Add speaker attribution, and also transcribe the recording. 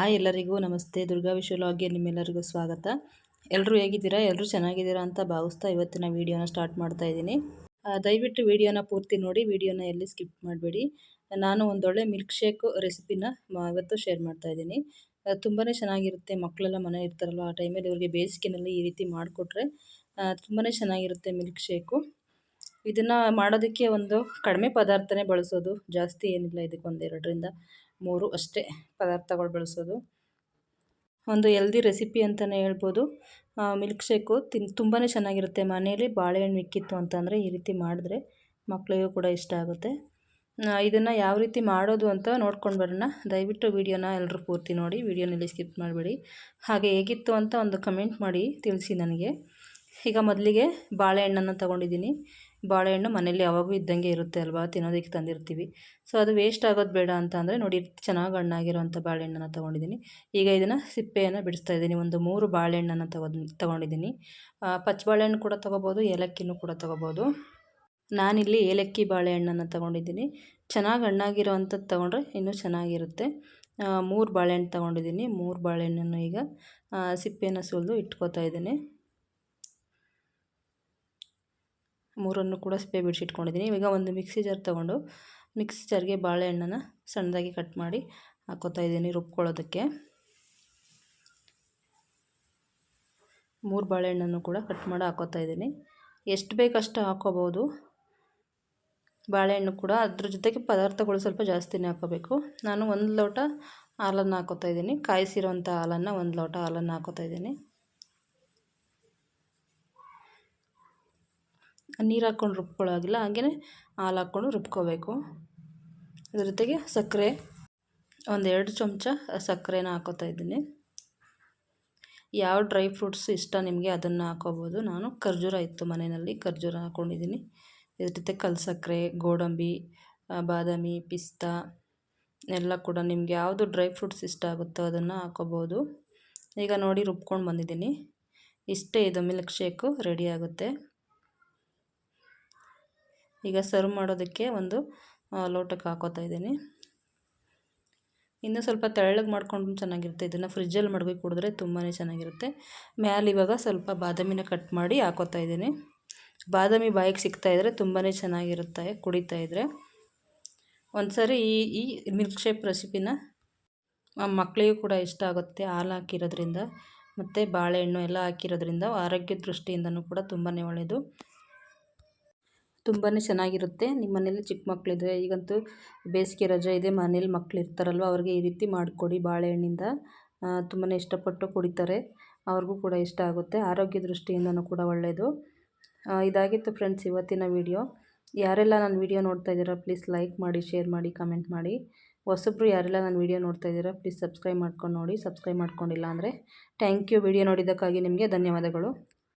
Speaker 1: Hi ಎಲ್ಲರಿಗೂ ನಮಸ್ತೆ. ದುರ್ಗಾ ವಿಶ್ವಲಾಗ್ಗೆ ನಿಮ್ಮೆಲ್ಲರಿಗೂ ಸ್ವಾಗತ. ಎಲ್ಲರೂ ಹೇಗಿದ್ದೀರಾ? ಎಲ್ಲರೂ ಚೆನ್ನಾಗಿದ್ದೀರಾ ಅಂತ ಭಾವಿಸ್ತಾ ಇವತ್ತಿನ ವೀಡಿಯೋನ ಸ್ಟಾರ್ಟ್ ಮಾಡ್ತಾ ಇದ್ದೀನಿ. ದಯವಿಟ್ಟು ವೀಡಿಯೋನ ಪೂರ್ತಿ ನೋಡಿ, ವೀಡಿಯೋನ ಎಲ್ಲಿ ಸ್ಕಿಪ್ ಮಾಡಬೇಡಿ. ನಾನು ಒಂದೊಳ್ಳೆ ಮಿಲ್ಕ್ ಶೇಕ್ ರೆಸಿಪಿನ ಇವತ್ತು ಶೇರ್ ಮಾಡ್ತಾ ಇದ್ದೀನಿ. ತುಂಬಾ ಚೆನ್ನಾಗಿರುತ್ತೆ. ಮಕ್ಕಳೆಲ್ಲ ಮನೆ ಇರ್ತಾರಲ್ಲ, ಆ ಟೈಮಲ್ಲಿ ಇವರಿಗೆ ಬೇಸಿಗೆನಲ್ಲಿ ಈ ರೀತಿ ಮಾಡಿಕೊಟ್ರೆ ತುಂಬಾ ಚೆನ್ನಾಗಿರುತ್ತೆ ಮಿಲ್ಕ್ ಶೇಕು ಇದನ್ನು ಮಾಡೋದಕ್ಕೆ ಒಂದು ಕಡಿಮೆ ಪದಾರ್ಥನೇ ಬಳಸೋದು ಜಾಸ್ತಿ ಏನಿಲ್ಲ ಇದಕ್ಕೆ ಒಂದೆರಡರಿಂದ ಮೂರು ಅಷ್ಟೇ ಪದಾರ್ಥಗಳು ಬಳಸೋದು. ಒಂದು ಎಲ್ದಿ ರೆಸಿಪಿ ಅಂತಲೇ ಹೇಳ್ಬೋದು. ಮಿಲ್ಕ್ ಶೇಕು ತಿನ್ ತುಂಬಾ ಚೆನ್ನಾಗಿರುತ್ತೆ ಮನೆಯಲ್ಲಿ ಬಾಳೆಹಣ್ಣು ಮಿಕ್ಕಿತ್ತು ಅಂತಂದರೆ ಈ ರೀತಿ ಮಾಡಿದ್ರೆ ಮಕ್ಕಳಿಗೂ ಕೂಡ ಇಷ್ಟ ಆಗುತ್ತೆ. ಇದನ್ನು ಯಾವ ರೀತಿ ಮಾಡೋದು ಅಂತ ನೋಡ್ಕೊಂಡು ಬರೋಣ. ದಯವಿಟ್ಟು ವೀಡಿಯೋನ ಎಲ್ಲರೂ ಪೂರ್ತಿ ನೋಡಿ, ವೀಡಿಯೋನಲ್ಲಿ ಸ್ಕಿಪ್ ಮಾಡಬೇಡಿ. ಹಾಗೆ ಹೇಗಿತ್ತು ಅಂತ ಒಂದು ಕಮೆಂಟ್ ಮಾಡಿ ತಿಳಿಸಿ ನನಗೆ. ಈಗ ಮೊದಲಿಗೆ ಬಾಳೆಹಣ್ಣನ್ನು ತೊಗೊಂಡಿದ್ದೀನಿ. ಬಾಳೆಹಣ್ಣು ಮನೇಲಿ ಯಾವಾಗೂ ಇದ್ದಂಗೆ ಇರುತ್ತೆ ಅಲ್ವಾ? ತಿನ್ನೋದಕ್ಕೆ ತಂದಿರ್ತೀವಿ. ಸೊ ಅದು ವೇಸ್ಟ್ ಆಗೋದು ಬೇಡ ಅಂತ ಅಂದರೆ ನೋಡಿ, ಚೆನ್ನಾಗಿ ಹಣ್ಣಾಗಿರುವಂಥ ಬಾಳೆಹಣ್ಣನ್ನು ತೊಗೊಂಡಿದ್ದೀನಿ. ಈಗ ಇದನ್ನು ಸಿಪ್ಪೆಯನ್ನು ಬಿಡಿಸ್ತಾ ಇದ್ದೀನಿ. ಒಂದು ಮೂರು ಬಾಳೆಹಣ್ಣನ್ನು ತಗೊಂಡು, ತೊಗೊಂಡಿದ್ದೀನಿ. ಪಚ್ಚ ಬಾಳೆಹಣ್ಣು ಕೂಡ ತೊಗೋಬೋದು ಏಲಕ್ಕಿನೂ ಕೂಡ ತೊಗೋಬೋದು. ನಾನಿಲ್ಲಿ ಏಲಕ್ಕಿ ಬಾಳೆಹಣ್ಣನ್ನು ತೊಗೊಂಡಿದ್ದೀನಿ. ಚೆನ್ನಾಗಿ ಹಣ್ಣಾಗಿರೋ ಅಂಥದ್ದು ತೊಗೊಂಡ್ರೆ ಇನ್ನೂ ಚೆನ್ನಾಗಿರುತ್ತೆ. ಮೂರು ಬಾಳೆಹಣ್ಣು ತೊಗೊಂಡಿದ್ದೀನಿ. ಮೂರು ಬಾಳೆಹಣ್ಣನ್ನು ಈಗ ಸಿಪ್ಪೆಯನ್ನು ಸುಲಿದು ಇಟ್ಕೋತಾ ಇದ್ದೀನಿ. ಮೂರನ್ನು ಕೂಡ ಸಿಪ್ಪೆ ಬಿಡಿಸಿಟ್ಕೊಂಡಿದ್ದೀನಿ ಈಗ ಒಂದು ಮಿಕ್ಸಿ ಜಾರ್ ತೊಗೊಂಡು ಮಿಕ್ಸಿ ಜಾರ್ಗೆ ಬಾಳೆಹಣ್ಣನ್ನು ಸಣ್ಣದಾಗಿ ಕಟ್ ಮಾಡಿ ಹಾಕೋತಾ ಇದ್ದೀನಿ ರುಬ್ಕೊಳ್ಳೋದಕ್ಕೆ. ಮೂರು ಬಾಳೆಹಣ್ಣನ್ನು ಕೂಡ ಕಟ್ ಮಾಡಿ ಹಾಕೋತಾ ಇದ್ದೀನಿ. ಎಷ್ಟು ಬೇಕಷ್ಟು ಹಾಕೋಬೋದು. ಬಾಳೆಹಣ್ಣು ಕೂಡ ಅದ್ರ ಜೊತೆಗೆ ಪದಾರ್ಥಗಳು ಸ್ವಲ್ಪ ಜಾಸ್ತಿನೇ ಹಾಕೋಬೇಕು. ನಾನು ಒಂದು ಲೋಟ ಹಾಲನ್ನು ಹಾಕೋತಾ ಇದ್ದೀನಿ. ಕಾಯಿಸಿರೋಂಥ ಹಾಲನ್ನು ಒಂದು ಲೋಟ ಹಾಲನ್ನು ಹಾಕೋತಾ ಇದ್ದೀನಿ. ನೀರು ಹಾಕ್ಕೊಂಡು ರುಬ್ಕೊಳ್ಳೋಗಿಲ್ಲ ಹಾಗೆಯೇ ಹಾಲು ಹಾಕ್ಕೊಂಡು ರುಬ್ಕೋಬೇಕು. ಅದ್ರ ಜೊತೆಗೆ ಸಕ್ಕರೆ, ಒಂದೆರಡು ಚಮಚ ಸಕ್ಕರೆನ ಹಾಕೋತಾ ಇದ್ದೀನಿ. ಯಾವ ಡ್ರೈ ಫ್ರೂಟ್ಸ್ ಇಷ್ಟ ನಿಮಗೆ ಅದನ್ನು ಹಾಕೋಬೋದು. ನಾನು ಖರ್ಜೂರ ಇತ್ತು ಮನೆಯಲ್ಲಿ, ಖರ್ಜೂರ ಹಾಕ್ಕೊಂಡಿದ್ದೀನಿ ಇದ್ರ ಜೊತೆ ಕಲ್ಸಕ್ಕರೆ ಗೋಡಂಬಿ ಬಾದಾಮಿ, ಪಿಸ್ತಾ, ಎಲ್ಲ ಕೂಡ ನಿಮಗೆ ಯಾವುದು ಡ್ರೈ ಫ್ರೂಟ್ಸ್ ಇಷ್ಟ ಆಗುತ್ತೋ ಅದನ್ನು ಹಾಕೋಬೋದು. ಈಗ ನೋಡಿ ರುಬ್ಕೊಂಡು ಬಂದಿದ್ದೀನಿ. ಇಷ್ಟೇ ಇದು, ಮಿಲ್ಕ್ ಶೇಕು ರೆಡಿ ಆಗುತ್ತೆ. ಈಗ ಸರ್ವ್ ಮಾಡೋದಕ್ಕೆ ಒಂದು ಲೋಟಕ್ಕೆ ಹಾಕೋತಾ ಇದ್ದೀನಿ. ಇನ್ನೂ ಸ್ವಲ್ಪ ತೆಳ್ಳಗೆ ಮಾಡ್ಕೊಂಡು ಚೆನ್ನಾಗಿರುತ್ತೆ. ಇದನ್ನು ಫ್ರಿಜ್ಜಲ್ಲಿ ಮಡಗಿ ಕುಡಿದ್ರೆ ತುಂಬಾ ಚೆನ್ನಾಗಿರುತ್ತೆ. ಮ್ಯಾಲೆ ಇವಾಗ ಸ್ವಲ್ಪ ಬಾದಾಮಿನ ಕಟ್ ಮಾಡಿ ಹಾಕೋತಾ ಇದ್ದೀನಿ. ಬಾದಾಮಿ ಬಾಯಿಗೆ ಸಿಗ್ತಾಯಿದ್ರೆ ತುಂಬಾ ಚೆನ್ನಾಗಿರುತ್ತೆ, ಕುಡಿತಾ ಇದ್ದರೆ ಒಂದು ಸರಿ ಈ ಈ ಮಿಲ್ಕ್ ಶೇಪ್ ರೆಸಿಪಿನ ಮಕ್ಕಳಿಗೂ ಕೂಡ ಇಷ್ಟ ಆಗುತ್ತೆ. ಹಾಲು ಹಾಕಿರೋದ್ರಿಂದ, ಮತ್ತು ಬಾಳೆಹಣ್ಣು ಎಲ್ಲ ಹಾಕಿರೋದ್ರಿಂದ ಆರೋಗ್ಯ ದೃಷ್ಟಿಯಿಂದನೂ ಕೂಡ ತುಂಬಾ ಒಳ್ಳೆಯದು ತುಂಬಾ ಚೆನ್ನಾಗಿರುತ್ತೆ. ನಿಮ್ಮ ಮನೇಲಿ ಚಿಕ್ಕ ಮಕ್ಕಳಿದ್ರೆ ಈಗಂತೂ ಬೇಸಿಗೆ ರಜೆ ಇದೆ, ಮನೇಲಿ ಮಕ್ಳು ಇರ್ತಾರಲ್ವ, ಅವ್ರಿಗೆ ಈ ರೀತಿ ಮಾಡಿಕೊಡಿ ಬಾಳೆಹಣ್ಣಿಂದ. ತುಂಬಾ ಇಷ್ಟಪಟ್ಟು ಕುಡಿತಾರೆ. ಅವ್ರಿಗೂ ಕೂಡ ಇಷ್ಟ ಆಗುತ್ತೆ. ಆರೋಗ್ಯ ದೃಷ್ಟಿಯಿಂದನೂ ಕೂಡ ಒಳ್ಳೆಯದು ಇದಾಗಿತ್ತು ಫ್ರೆಂಡ್ಸ್ ಇವತ್ತಿನ ವಿಡಿಯೋ. ಯಾರೆಲ್ಲ ನನ್ನ ವಿಡಿಯೋ ನೋಡ್ತಾ ಇದ್ದೀರಾ, ಪ್ಲೀಸ್ ಲೈಕ್ ಮಾಡಿ, ಶೇರ್ ಮಾಡಿ, ಕಮೆಂಟ್ ಮಾಡಿ. ಹೊಸಬ್ರು ಯಾರೆಲ್ಲ ನನ್ನ ವಿಡಿಯೋ ನೋಡ್ತಾ ಇದ್ದೀರಾ, ಪ್ಲೀಸ್ ಸಬ್ಸ್ಕ್ರೈಬ್ ಮಾಡ್ಕೊಂಡು ನೋಡಿ. ಸಬ್ಸ್ಕ್ರೈಬ್ ಮಾಡ್ಕೊಂಡಿಲ್ಲ ಅಂದರೆ ಥ್ಯಾಂಕ್ ಯು. ವಿಡಿಯೋ ನೋಡಿದ್ದಕ್ಕಾಗಿ ನಿಮಗೆ ಧನ್ಯವಾದಗಳು.